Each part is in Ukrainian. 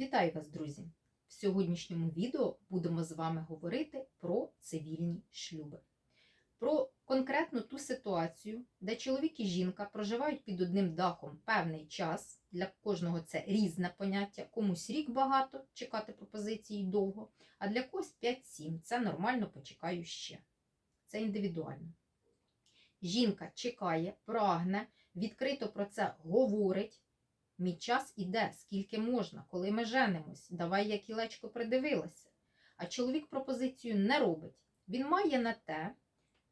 Вітаю вас, друзі! В сьогоднішньому відео будемо з вами говорити про цивільні шлюби. Про конкретно ту ситуацію, де чоловік і жінка проживають під одним дахом певний час. Для кожного це різне поняття. Комусь рік багато чекати пропозиції довго, а для когось 5-7. Це нормально, почекаю ще. Це індивідуально. Жінка чекає, прагне, відкрито про це говорить. Мій час іде, скільки можна, коли ми женимось. Давай я кілечко придивилася. А чоловік пропозицію не робить. Він має на те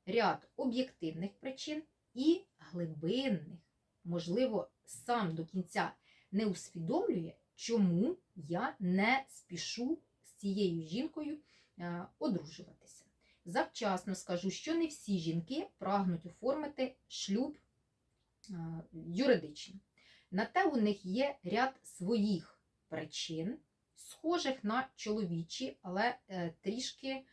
ряд об'єктивних причин і глибинних. Можливо, сам до кінця не усвідомлює, чому я не спішу з цією жінкою е, одружуватися. Завчасно скажу, що не всі жінки прагнуть оформити шлюб е, юридично. На те у них є ряд своїх причин, схожих на чоловічі, але е, трішки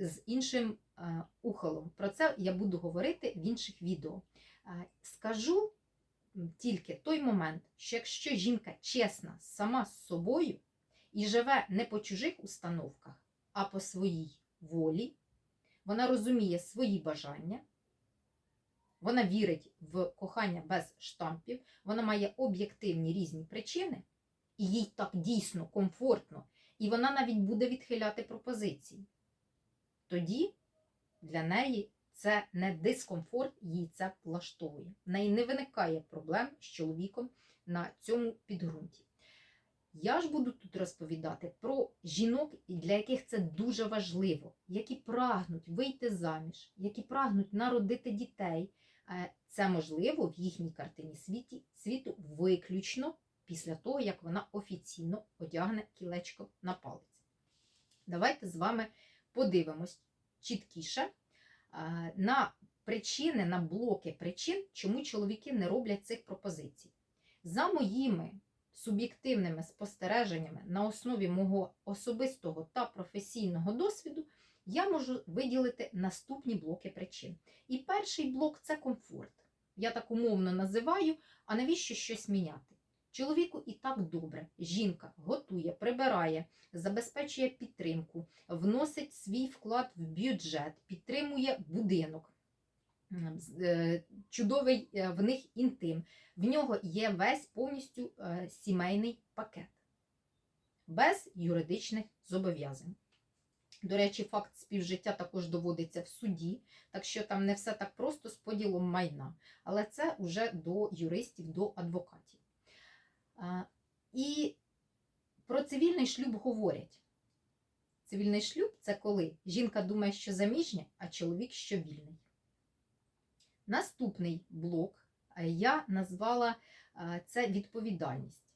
з іншим а, ухолом. Про це я буду говорити в інших відео. Скажу тільки той момент, що якщо жінка чесна сама з собою і живе не по чужих установках, а по своїй волі, вона розуміє свої бажання. Вона вірить в кохання без штампів, вона має об'єктивні різні причини, і їй так дійсно комфортно, і вона навіть буде відхиляти пропозиції. Тоді для неї це не дискомфорт, їй це влаштовує. В неї не виникає проблем з чоловіком на цьому підґрунті. Я ж буду тут розповідати про жінок, для яких це дуже важливо, які прагнуть вийти заміж, які прагнуть народити дітей. Це можливо в їхній картині світі, світу виключно після того, як вона офіційно одягне кілечко на палець. Давайте з вами подивимось чіткіше на причини, на блоки причин, чому чоловіки не роблять цих пропозицій. За моїми суб'єктивними спостереженнями на основі мого особистого та професійного досвіду я можу виділити наступні блоки причин. І перший блок це комфорт. Я так умовно називаю, а навіщо щось міняти? Чоловіку і так добре. Жінка готує, прибирає, забезпечує підтримку, вносить свій вклад в бюджет, підтримує будинок. Е, чудовий е, в них інтим. В нього є весь повністю е, сімейний пакет, без юридичних зобов'язань. До речі, факт співжиття також доводиться в суді, так що там не все так просто з поділом майна. Але це вже до юристів, до адвокатів. І про цивільний шлюб говорять. Цивільний шлюб це коли жінка думає, що заміжня, а чоловік що вільний. Наступний блок я назвала це відповідальність.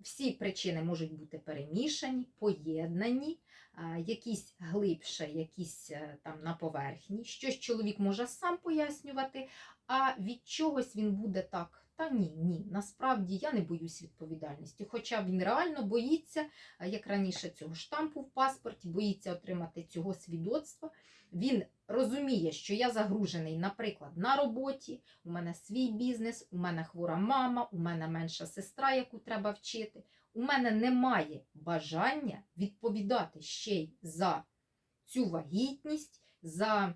Всі причини можуть бути перемішані, поєднані, якісь глибше, якісь е, там на поверхні. Щось чоловік може сам пояснювати, а від чогось він буде так. Та ні, ні, насправді я не боюсь відповідальності. Хоча він реально боїться, як раніше, цього штампу в паспорті, боїться отримати цього свідоцтва. Він розуміє, що я загружений, наприклад, на роботі, у мене свій бізнес, у мене хвора мама, у мене менша сестра, яку треба вчити. У мене немає бажання відповідати ще й за цю вагітність, за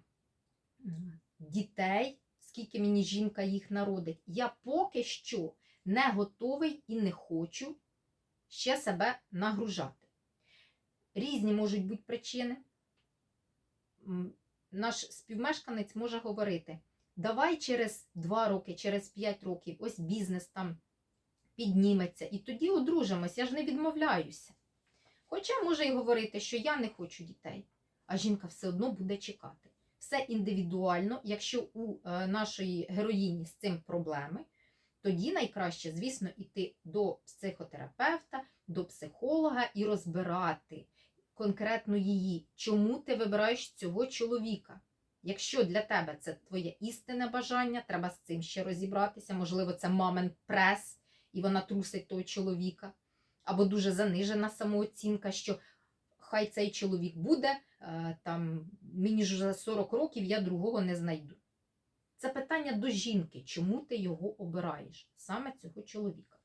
дітей, скільки мені жінка їх народить. Я поки що не готовий і не хочу ще себе нагружати. Різні можуть бути причини наш співмешканець може говорити: давай через 2 роки, через 5 років, ось бізнес там підніметься, і тоді одружимось, я ж не відмовляюся. Хоча може й говорити, що я не хочу дітей, а жінка все одно буде чекати. Все індивідуально, якщо у е, нашої героїні з цим проблеми, тоді найкраще, звісно, йти до психотерапевта, до психолога і розбирати, конкретно її, чому ти вибираєш цього чоловіка. Якщо для тебе це твоє істинне бажання, треба з цим ще розібратися. Можливо, це мамин прес, і вона трусить того чоловіка, або дуже занижена самооцінка, що хай цей чоловік буде, е, там, мені ж за 40 років я другого не знайду. Це питання до жінки, чому ти його обираєш, саме цього чоловіка.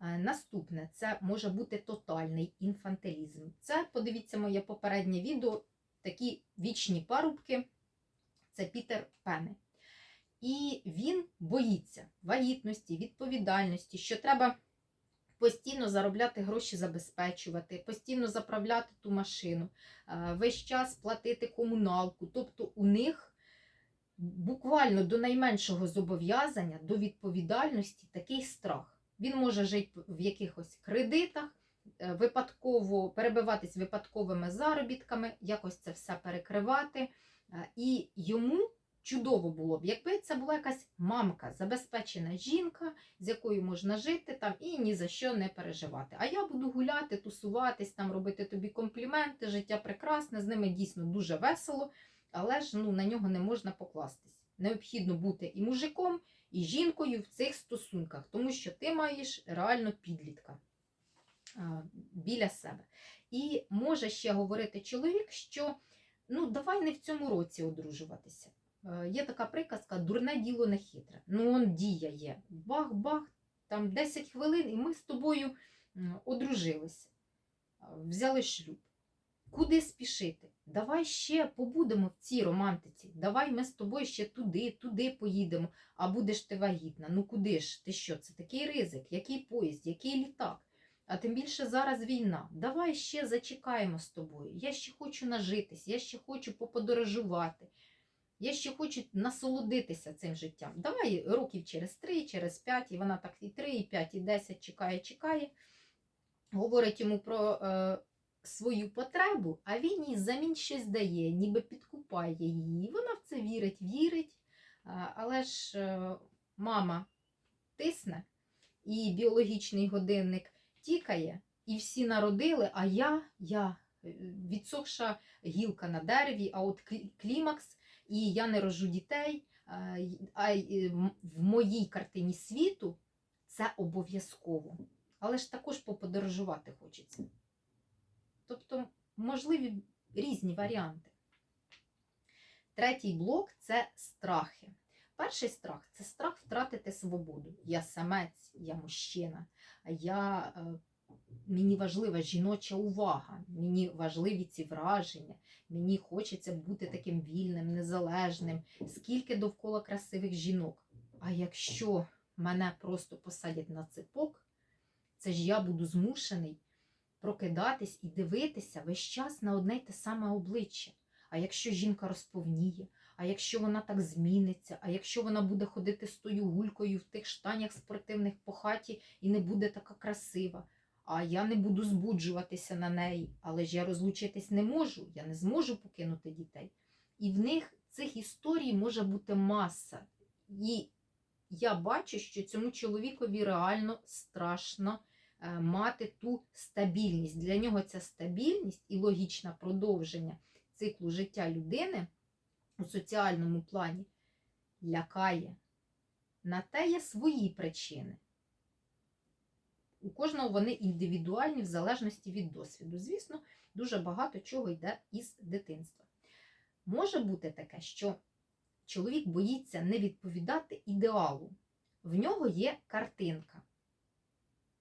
Е, Наступне це може бути тотальний інфантилізм. Це, подивіться моє попереднє відео, такі вічні парубки, це Пітер Пене. І він боїться вагітності, відповідальності, що треба постійно заробляти гроші, забезпечувати, постійно заправляти ту машину, е, весь час платити комуналку. Тобто у них буквально до найменшого зобов'язання, до відповідальності такий страх. Він може жити в якихось кредитах, е, випадково перебиватись випадковими заробітками, якось це все перекривати. Е, І йому чудово було б, якби це була якась мамка, забезпечена жінка, з якою можна жити там і ні за що не переживати. А я буду гуляти, тусуватись, там робити тобі компліменти, життя прекрасне, з ними дійсно дуже весело, але ж ну, на нього не можна покластись. Необхідно бути і мужиком, і жінкою в цих стосунках, тому що ти маєш реально підлітка біля себе. І може ще говорити чоловік, що ну давай не в цьому році одружуватися. Е, Є така приказка дурне діло не хитре. Ну, он дія є. Бах-бах, там 10 хвилин, і ми з тобою одружилися, е, взяли шлюб. Куди спішити? Давай ще побудемо в цій романтиці. Давай ми з тобою ще туди, туди поїдемо, а будеш ти вагітна. Ну куди ж? Ти що? Це такий ризик, який поїзд, який літак. А тим більше зараз війна. Давай ще зачекаємо з тобою. Я ще хочу нажитись, я ще хочу поподорожувати. Я ще хочу насолодитися цим життям. Давай років через три, через п'ять, і вона так і три, і п'ять, і десять чекає, чекає. Говорить йому про е, свою потребу, а він їй замін щось дає, ніби підкупає її. Вона в це вірить, вірить. Але ж е, мама тисне, і біологічний годинник тікає, і всі народили, а я, я е, відсохша гілка на дереві, а от клімакс, і я не рожу дітей. а, м- в моїй картині світу це обов'язково. Але ж також поподорожувати хочеться. Тобто, можливі різні варіанти. Третій блок це страхи. Перший страх це страх втратити свободу. Я самець, я мужчина, я, е, мені важлива жіноча увага, мені важливі ці враження, мені хочеться бути таким вільним, незалежним, скільки довкола красивих жінок. А якщо мене просто посадять на ципок, це ж я буду змушений прокидатись і дивитися весь час на одне й те саме обличчя. А якщо жінка розповніє, а якщо вона так зміниться, а якщо вона буде ходити з тою гулькою в тих штанях спортивних по хаті і не буде така красива, а я не буду збуджуватися на неї, але ж я розлучитись не можу, я не зможу покинути дітей. І в них цих історій може бути маса. І я бачу, що цьому чоловікові реально страшно мати ту стабільність. Для нього ця стабільність і логічне продовження циклу життя людини у соціальному плані лякає. На те є свої причини. У кожного вони індивідуальні в залежності від досвіду. Звісно, дуже багато чого йде із дитинства. Може бути таке, що чоловік боїться не відповідати ідеалу. В нього є картинка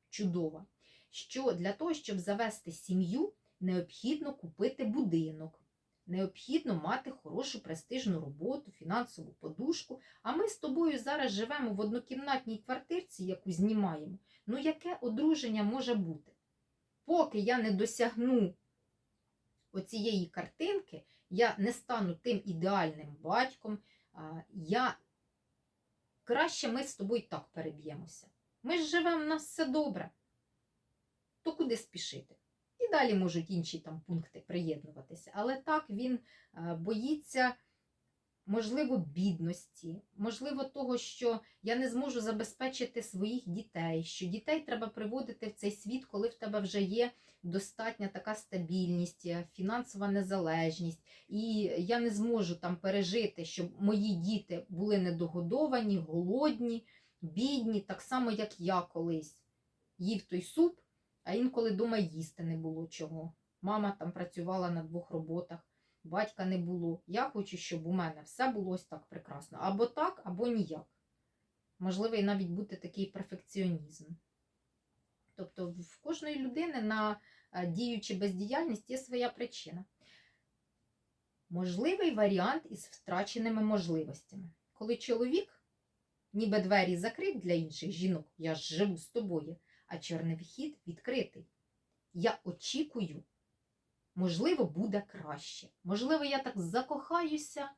чудова, що для того, щоб завести сім'ю, необхідно купити будинок, необхідно мати хорошу престижну роботу, фінансову подушку. А ми з тобою зараз живемо в однокімнатній квартирці, яку знімаємо. Ну, яке одруження може бути? Поки я не досягну оцієї картинки, я не стану тим ідеальним батьком, я краще ми з тобою так переб'ємося. Ми ж живемо, у нас все добре. То куди спішити? І далі можуть інші там пункти приєднуватися. Але так він е, боїться, можливо, бідності, можливо, того, що я не зможу забезпечити своїх дітей, що дітей треба приводити в цей світ, коли в тебе вже є достатня така стабільність, е, фінансова незалежність, і я не зможу там пережити, щоб мої діти були недогодовані, голодні, бідні, так само, як я колись їв той суп, а інколи дома їсти не було чого. Мама там працювала на двох роботах, батька не було. Я хочу, щоб у мене все було ось так прекрасно. Або так, або ніяк. Можливо, і навіть бути такий перфекціонізм. Тобто в кожної людини на е, дію чи бездіяльність є своя причина. Можливий варіант із втраченими можливостями. Коли чоловік ніби двері закрив для інших жінок, я ж живу з тобою, а чорний вхід відкритий. Я очікую, можливо, буде краще. Можливо, я так закохаюся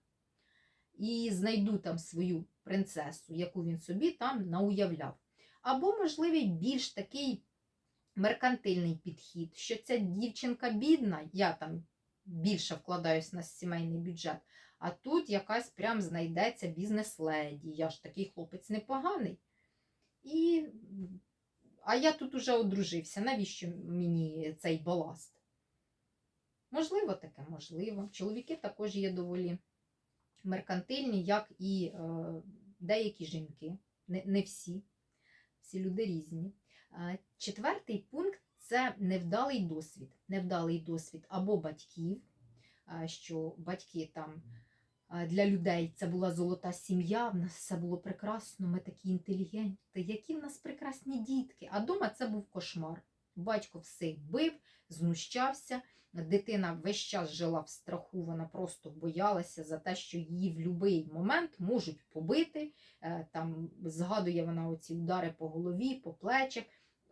і знайду там свою принцесу, яку він собі там науявляв. Або, можливий, більш такий меркантильний підхід, що ця дівчинка бідна, я там більше вкладаюсь на сімейний бюджет, а тут якась прям знайдеться бізнес-леді. Я ж такий хлопець непоганий. І... А я тут уже одружився. Навіщо мені цей баласт? Можливо, таке, можливо. Чоловіки також є доволі меркантильні, як і е, деякі жінки. Не, не всі. Всі люди різні. Четвертий пункт це невдалий досвід. Невдалий досвід або батьків, що батьки там для людей це була золота сім'я, в нас все було прекрасно, ми такі інтелігентні, які в нас прекрасні дітки. А дома це був кошмар. Батько всіх бив, знущався. Дитина весь час жила в страху, вона просто боялася за те, що її в будь-який момент можуть побити. Е, Там згадує вона оці удари по голові, по плечах,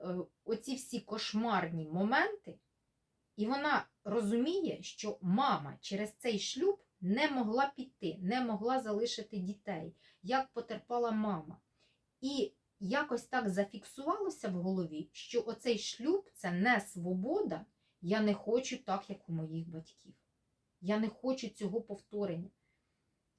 Е, оці всі кошмарні моменти, і вона розуміє, що мама через цей шлюб не могла піти, не могла залишити дітей, як потерпала мама. І якось так зафіксувалося в голові, що оцей шлюб це не свобода. Я не хочу так, як у моїх батьків. Я не хочу цього повторення.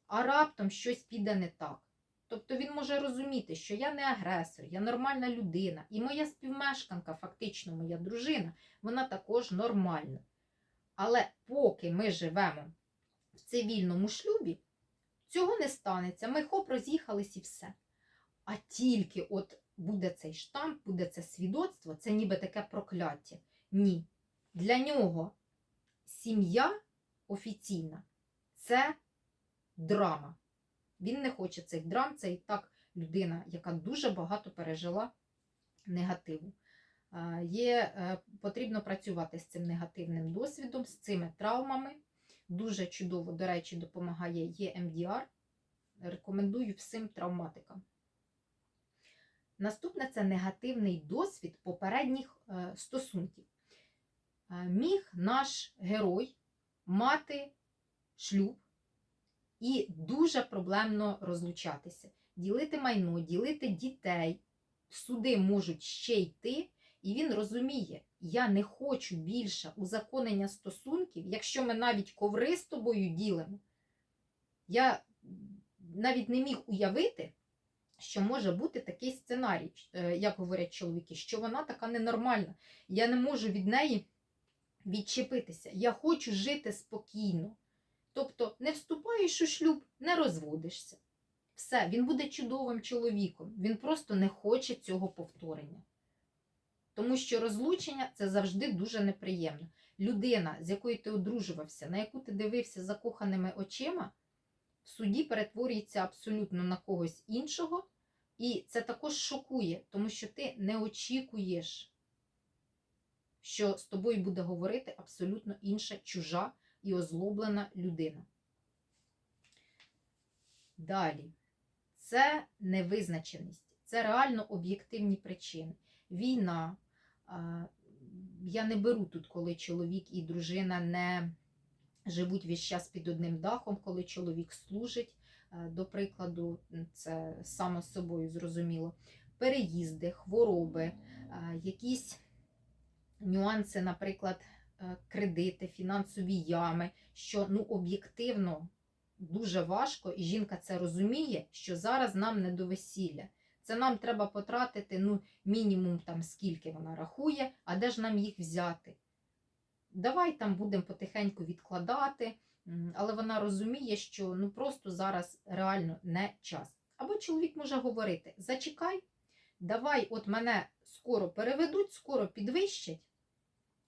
А раптом щось піде не так. Тобто він може розуміти, що я не агресор, я нормальна людина, і моя співмешканка, фактично моя дружина, вона також нормальна. Але поки ми живемо в цивільному шлюбі, цього не станеться. Ми хоп, роз'їхались і все. А тільки от буде цей штамп, буде це свідоцтво, це ніби таке прокляття. Ні. Для нього сім'я офіційна це драма. Він не хоче цих драм, це і так людина, яка дуже багато пережила негативу. Е, Є, е, потрібно працювати з цим негативним досвідом, з цими травмами. Дуже чудово, до речі, допомагає ЄМДР. Рекомендую всім травматикам. Наступне це негативний досвід попередніх е, стосунків. Е, Міг наш герой мати шлюб і дуже проблемно розлучатися, ділити майно, ділити дітей. Суди можуть ще йти, і він розуміє, я не хочу більше узаконення стосунків, якщо ми навіть коври з тобою ділимо. Я навіть не міг уявити, що може бути такий сценарій, е, як говорять чоловіки, що вона така ненормальна. Я не можу від неї відчепитися. Я хочу жити спокійно. Тобто не вступаєш у шлюб, не розводишся. Все, він буде чудовим чоловіком. Він просто не хоче цього повторення. Тому що розлучення це завжди дуже неприємно. Людина, з якою ти одружувався, на яку ти дивився закоханими очима, в суді перетворюється абсолютно на когось іншого. І це також шокує, тому що ти не очікуєш, що з тобою буде говорити абсолютно інша чужа і озлоблена людина. Далі, це невизначеність, це реально об'єктивні причини. Війна. Я не беру тут, коли чоловік і дружина не живуть весь час під одним дахом, коли чоловік служить. Е, До прикладу, це само собою зрозуміло. Переїзди, хвороби, е, якісь нюанси, наприклад, е, кредити, фінансові ями, що ну, об'єктивно дуже важко, і жінка це розуміє, що зараз нам не до весілля. Це нам треба потратити ну, мінімум там скільки вона рахує, а де ж нам їх взяти? Давай там будемо потихеньку відкладати, але вона розуміє, що ну просто зараз реально не час. Або чоловік може говорити: зачекай, давай, от мене скоро переведуть, скоро підвищать,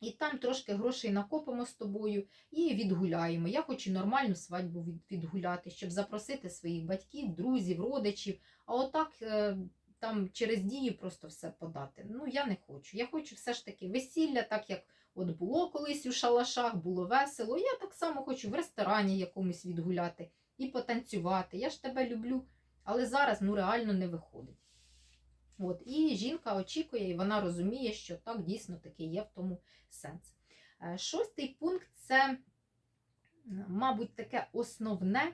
і там трошки грошей накопимо з тобою і відгуляємо. Я хочу нормальну свадьбу відгуляти, щоб запросити своїх батьків, друзів, родичів. А отак е, там через дію просто все подати. Ну, я не хочу. Я хочу все ж таки весілля, так як от було колись у шалашах, було весело. Я так само хочу в ресторані якомусь відгуляти і потанцювати. Я ж тебе люблю, але зараз ну реально не виходить. От, і жінка очікує, і вона розуміє, що так дійсно таки є в тому сенс. Е, Шостий пункт це, мабуть, таке основне.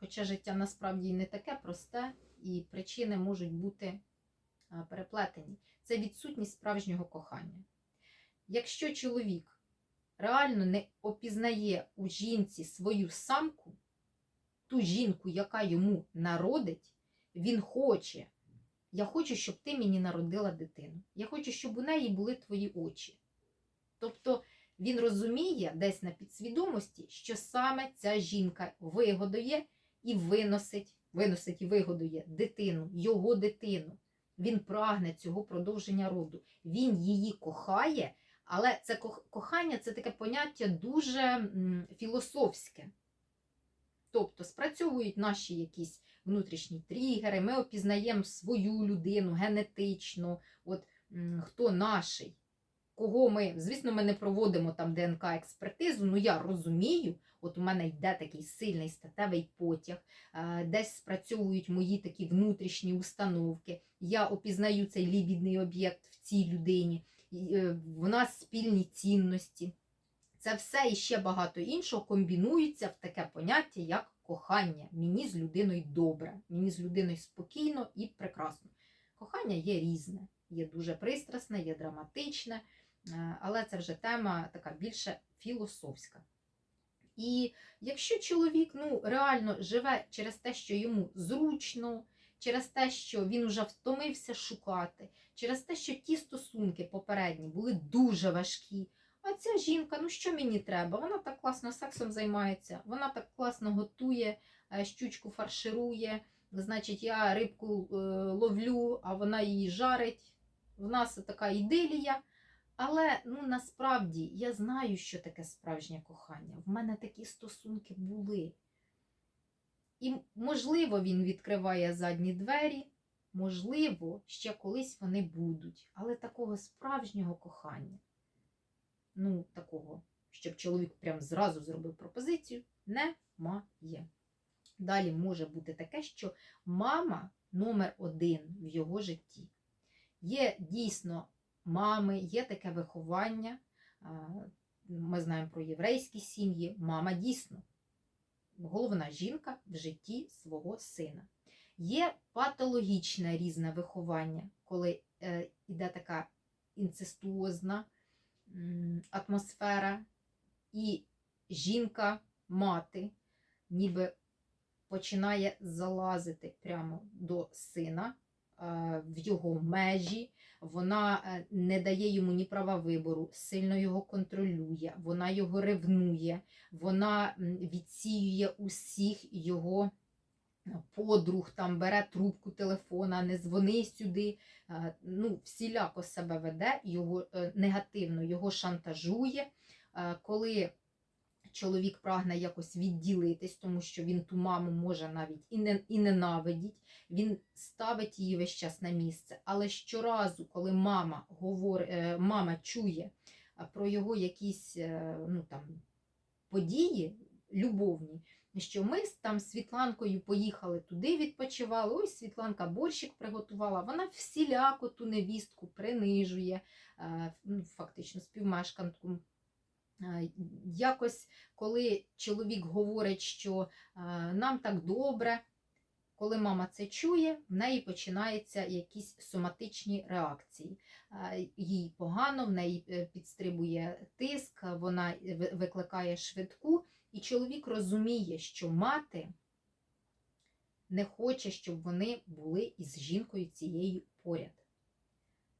Хоча життя насправді не таке просте, і причини можуть бути переплетені. Це відсутність справжнього кохання. Якщо чоловік реально не опізнає у жінці свою самку, ту жінку, яка йому народить, він хоче. Я хочу, щоб ти мені народила дитину. Я хочу, щоб у неї були твої очі. Тобто він розуміє десь на підсвідомості, що саме ця жінка вигодує і виносить, виносить і вигодує дитину, його дитину. Він прагне цього продовження роду. Він її кохає, але це кохання це таке поняття дуже філософське. Тобто спрацьовують наші якісь внутрішні тригери, ми опізнаємо свою людину генетично, от хто наший, кого ми. Звісно, ми не проводимо там ДНК-експертизу, ну я розумію, от у мене йде такий сильний статевий потяг, е, десь спрацьовують мої такі внутрішні установки. Я опізнаю цей лібідний об'єкт в цій людині, е, в нас спільні цінності. Це все і ще багато іншого комбінується в таке поняття, як кохання. Мені з людиною добре, мені з людиною спокійно і прекрасно. Кохання є різне, є дуже пристрасне, є драматичне, е, але це вже тема така більше філософська. І якщо чоловік ну, реально живе через те, що йому зручно, через те, що він вже втомився шукати, через те, що ті стосунки попередні були дуже важкі. А ця жінка, ну що мені треба? Вона так класно сексом займається, вона так класно готує, е, щучку фарширує. Значить, я рибку е, ловлю, а вона її жарить. В нас така ідилія. Але ну насправді я знаю, що таке справжнє кохання. В мене такі стосунки були. І, можливо, він відкриває задні двері, можливо, ще колись вони будуть. Але такого справжнього кохання, ну, такого, щоб чоловік прям зразу зробив пропозицію, немає. Далі може бути таке, що мама номер один в його житті. Є дійсно мами, є таке виховання. Ми знаємо про єврейські сім'ї. Мама дійсно головна жінка в житті свого сина. Є патологічне різне виховання, коли е, іде така інцестуозна атмосфера, і жінка, мати, ніби починає залазити прямо до сина е, в його межі. Вона е, не дає йому ні права вибору, сильно його контролює, вона його ревнує, вона відсіює усіх його подруг, там бере трубку телефона, не дзвони сюди. е, Ну, всіляко себе веде, його е, негативно його шантажує. Е, Коли чоловік прагне якось відділитись, тому що він ту маму може навіть і не і ненавидіть, він ставить її весь час на місце. Але щоразу, коли мама говор, мама чує про його якісь ну, там, події любовні, що ми там з Світланкою поїхали туди, відпочивали. Ось Світланка борщик приготувала. Вона всіляко ту невістку принижує, е, ну, фактично співмешканку. Е, Якось, коли чоловік говорить, що е, нам так добре, коли мама це чує, в неї починаються якісь соматичні реакції. Їй погано, в неї підстрибує тиск, вона викликає швидку, і чоловік розуміє, що мати не хоче, щоб вони були із жінкою цією поряд.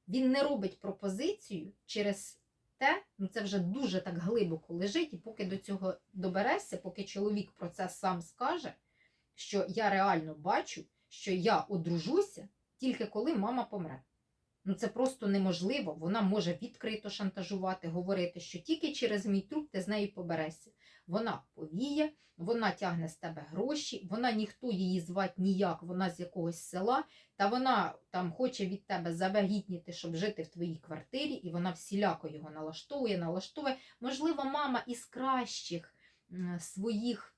Він не робить пропозицію через те, ну це вже дуже так глибоко лежить, і поки до цього доберешся, поки чоловік про це сам скаже, що я реально бачу, що я одружуся тільки коли мама помре. Ну це просто неможливо. Вона може відкрито шантажувати, говорити, що тільки через мій труп ти з нею поберешся. Вона повіє, вона тягне з тебе гроші, вона ніхто її звати ніяк, вона з якогось села, та вона там хоче від тебе завагітніти, щоб жити в твоїй квартирі, і вона всіляко його налаштовує, налаштовує. Можливо, мама із кращих своїх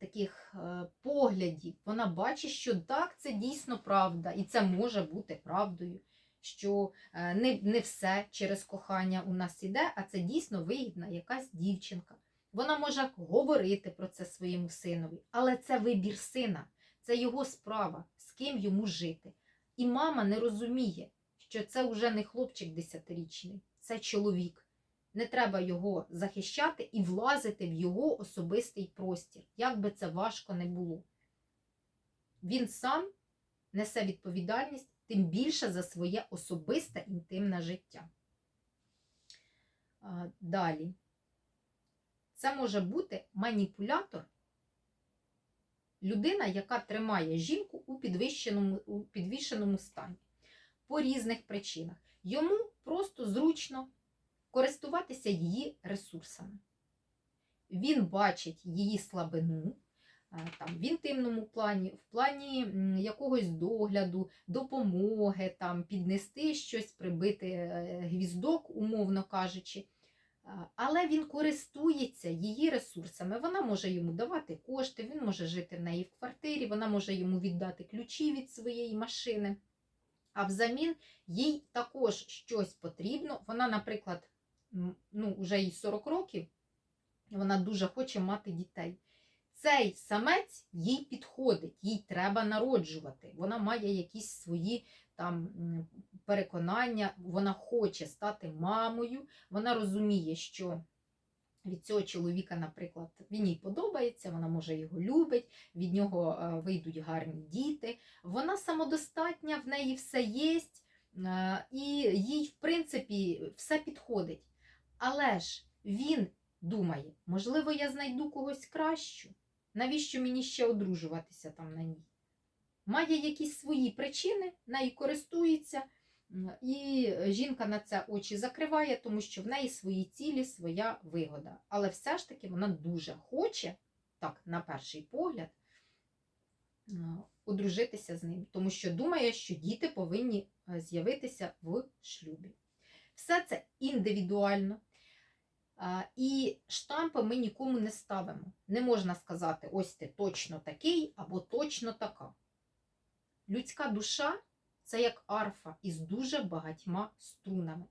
таких е, поглядів, вона бачить, що так, це дійсно правда, і це може бути правдою. Що е, не, не все через кохання у нас іде, а це дійсно вигідна якась дівчинка. Вона може говорити про це своєму синові, але це вибір сина, це його справа, з ким йому жити. І мама не розуміє, що це вже не хлопчик десятирічний, це чоловік. Не треба його захищати і влазити в його особистий простір, як би це важко не було. Він сам несе відповідальність тим більше за своє особисте інтимне життя. Далі. Це може бути маніпулятор, людина, яка тримає жінку у підвищеному, у підвішеному стані по різних причинах. Йому просто зручно користуватися її ресурсами. Він бачить її слабину там, в інтимному плані, в плані якогось догляду, допомоги, там, піднести щось, прибити е, гвіздок, умовно кажучи. Але він користується її ресурсами. Вона може йому давати кошти, він може жити в неї в квартирі, вона може йому віддати ключі від своєї машини. А взамін їй також щось потрібно. Вона, наприклад, ну, вже їй 40 років, вона дуже хоче мати дітей. Цей самець їй підходить, їй треба народжувати. Вона має якісь свої там переконання, вона хоче стати мамою, вона розуміє, що від цього чоловіка, наприклад, він їй подобається, вона може його любить, від нього е, вийдуть гарні діти. Вона самодостатня, в неї все є, е, і їй, в принципі, все підходить. Але ж він думає, можливо, я знайду когось кращу. Навіщо мені ще одружуватися там на ній? Має якісь свої причини, нею користується, і жінка на це очі закриває, тому що в неї свої цілі, своя вигода. Але все ж таки вона дуже хоче, так, на перший погляд, е, одружитися з ним, тому що думає, що діти повинні е, з'явитися в шлюбі. Все це індивідуально. І штампи ми нікому не ставимо. Не можна сказати, ось ти точно такий або точно така. Людська душа це як арфа із дуже багатьма струнами.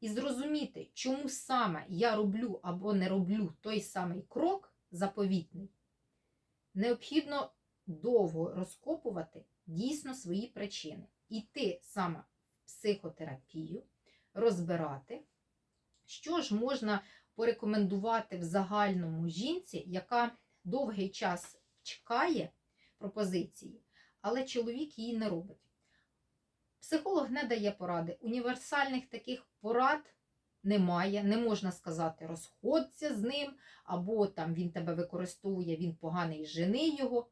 І зрозуміти, чому саме я роблю або не роблю той самий крок заповітний, необхідно довго розкопувати дійсно свої причини. Іти саме в психотерапію, розбирати, що ж можна порекомендувати в загальному жінці, яка довгий час чекає пропозиції, але чоловік її не робить. Психолог не дає поради. Універсальних таких порад немає. Не можна сказати, розходься з ним, або там він тебе використовує, він поганий, жени його.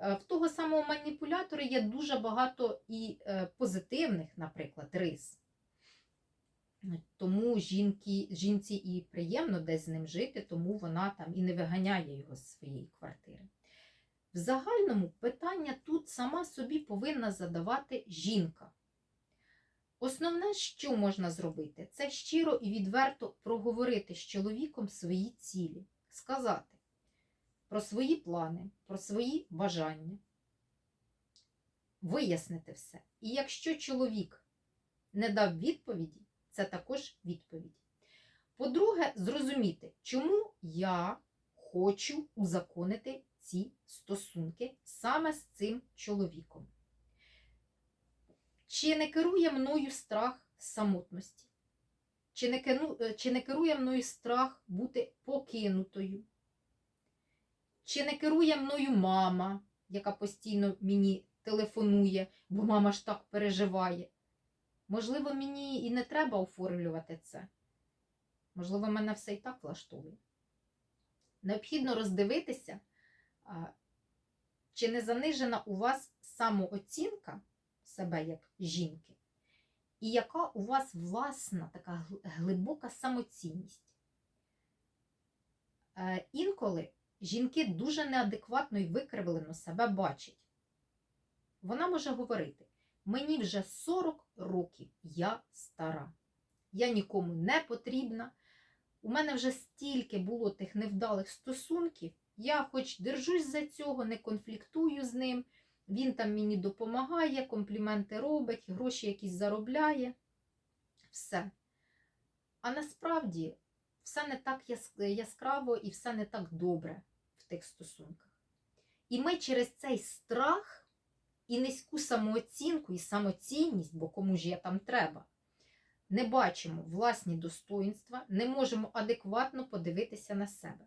Е, В того самого маніпулятора є дуже багато і е, позитивних, наприклад, рис. Тому жінки, жінці і приємно десь з ним жити, тому вона там і не виганяє його з своєї квартири. В загальному питання тут сама собі повинна задавати жінка. Основне, що можна зробити, це щиро і відверто проговорити з чоловіком свої цілі, сказати про свої плани, про свої бажання, вияснити все. І якщо чоловік не дав відповіді, це також відповідь. По-друге, зрозуміти, чому я хочу узаконити ці стосунки саме з цим чоловіком. Чи не керує мною страх самотності? Чи не, кину- е, чи не керує мною страх бути покинутою? Чи не керує мною мама, яка постійно мені телефонує, бо мама ж так переживає? Можливо, мені і не треба оформлювати це. Можливо, мене все і так влаштовує. Необхідно роздивитися, чи не занижена у вас самооцінка себе як жінки, і яка у вас власна така глибока самоцінність. Е, Інколи жінки дуже неадекватно і викривлено себе бачать. Вона може говорити: мені вже 40 років, я стара, я нікому не потрібна. У мене вже стільки було тих невдалих стосунків, я хоч держусь за цього, не конфліктую з ним. Він там мені допомагає, компліменти робить, гроші якісь заробляє. Все. А насправді все не так яскраво і все не так добре в тих стосунках. І ми через цей страх і низьку самооцінку, і самоцінність, бо кому ж я там треба, не бачимо власні достоїнства, не можемо адекватно подивитися на себе.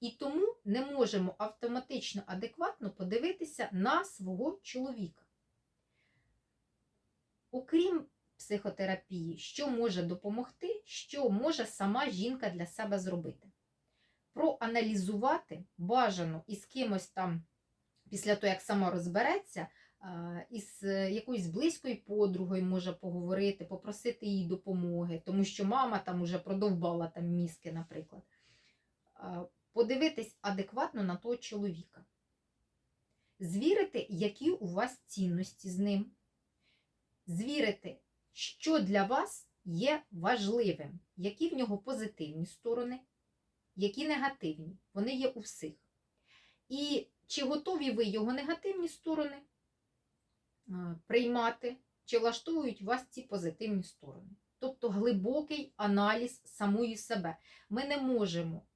І тому не можемо автоматично адекватно подивитися на свого чоловіка. Окрім психотерапії, що може допомогти, що може сама жінка для себе зробити? Проаналізувати бажано із кимось там, після того, як сама розбереться, із е, якоюсь близькою подругою може поговорити, попросити їй допомоги, тому що мама там уже продовбала там мізки, наприклад. Подивитись адекватно на того чоловіка. Звірити, які у вас цінності з ним. Звірити, що для вас є важливим, які в нього позитивні сторони, які негативні. Вони є у всіх. І чи готові ви його негативні сторони е, приймати, чи влаштовують вас ці позитивні сторони? Тобто глибокий аналіз самої себе. Ми не можемо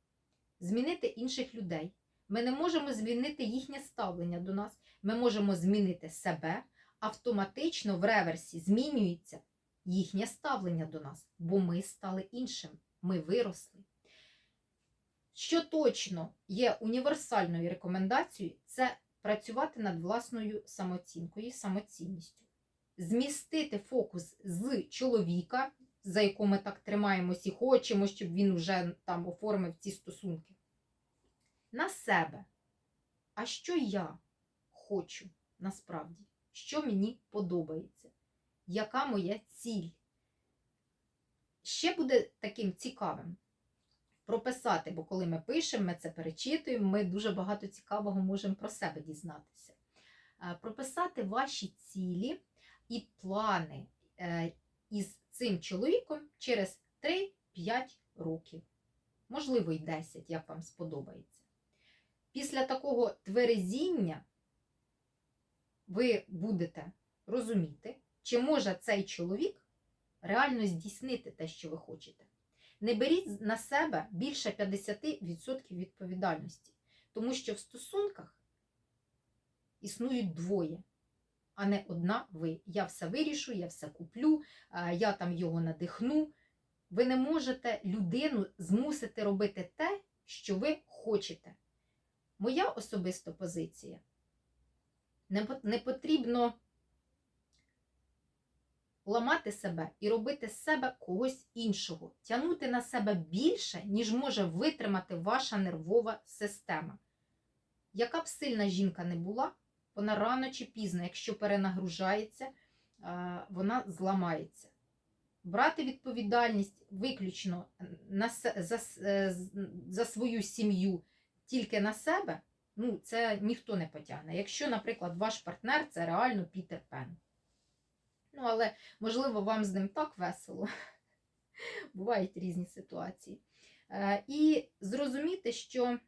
змінити інших людей. Ми не можемо змінити їхнє ставлення до нас. Ми можемо змінити себе, автоматично в реверсі змінюється їхнє ставлення до нас, бо ми стали іншим, ми виросли. Що точно є універсальною рекомендацією, це працювати над власною самооцінкою самоцінністю. Змістити фокус з чоловіка, за якого ми так тримаємось і хочемо, щоб він вже там оформив ці стосунки, на себе. А що я хочу насправді? Що мені подобається? Яка моя ціль? Ще буде таким цікавим прописати, бо коли ми пишемо, ми це перечитуємо, ми дуже багато цікавого можемо про себе дізнатися. Е, Прописати ваші цілі і плани е, із цим чоловіком через 3-5 років, можливо, й 10, як вам сподобається. Після такого тверезіння ви будете розуміти, чи може цей чоловік реально здійснити те, що ви хочете. Не беріть на себе більше 50% відповідальності, тому що в стосунках існують двоє, а не одна ви. Я все вирішу, я все куплю, я там його надихну. Ви не можете людину змусити робити те, що ви хочете. Моя особиста позиція. Не потрібно ламати себе і робити з себе когось іншого, тягнути на себе більше, ніж може витримати ваша нервова система. Яка б сильна жінка не була, вона рано чи пізно, якщо перенагружається, вона зламається. Брати відповідальність виключно на, за, е, за свою сім'ю тільки на себе, ну, це ніхто не потягне. Якщо, наприклад, ваш партнер це реально Пітер Пен. Ну, але, можливо, вам з ним так весело. Бувають різні ситуації. Е, І зрозуміти, що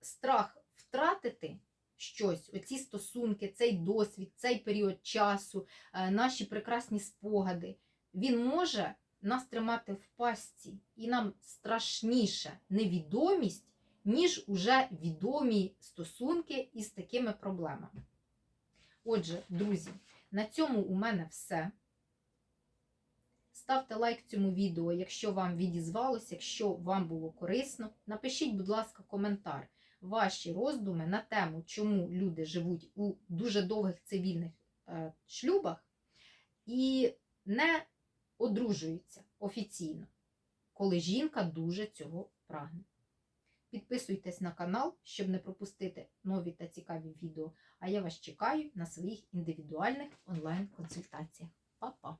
страх втратити щось, оці стосунки, цей досвід, цей період часу, е, наші прекрасні спогади, він може нас тримати в пастці, і нам страшніше невідомість, ніж уже відомі стосунки із такими проблемами. Отже, друзі, на цьому у мене все. Ставте лайк цьому відео, якщо вам відізвалося, якщо вам було корисно. Напишіть, будь ласка, коментар, ваші роздуми на тему, чому люди живуть у дуже довгих цивільних е, шлюбах і не одружуються офіційно, коли жінка дуже цього прагне. Підписуйтесь на канал, щоб не пропустити нові та цікаві відео. А я вас чекаю на своїх індивідуальних онлайн-консультаціях. Па-па!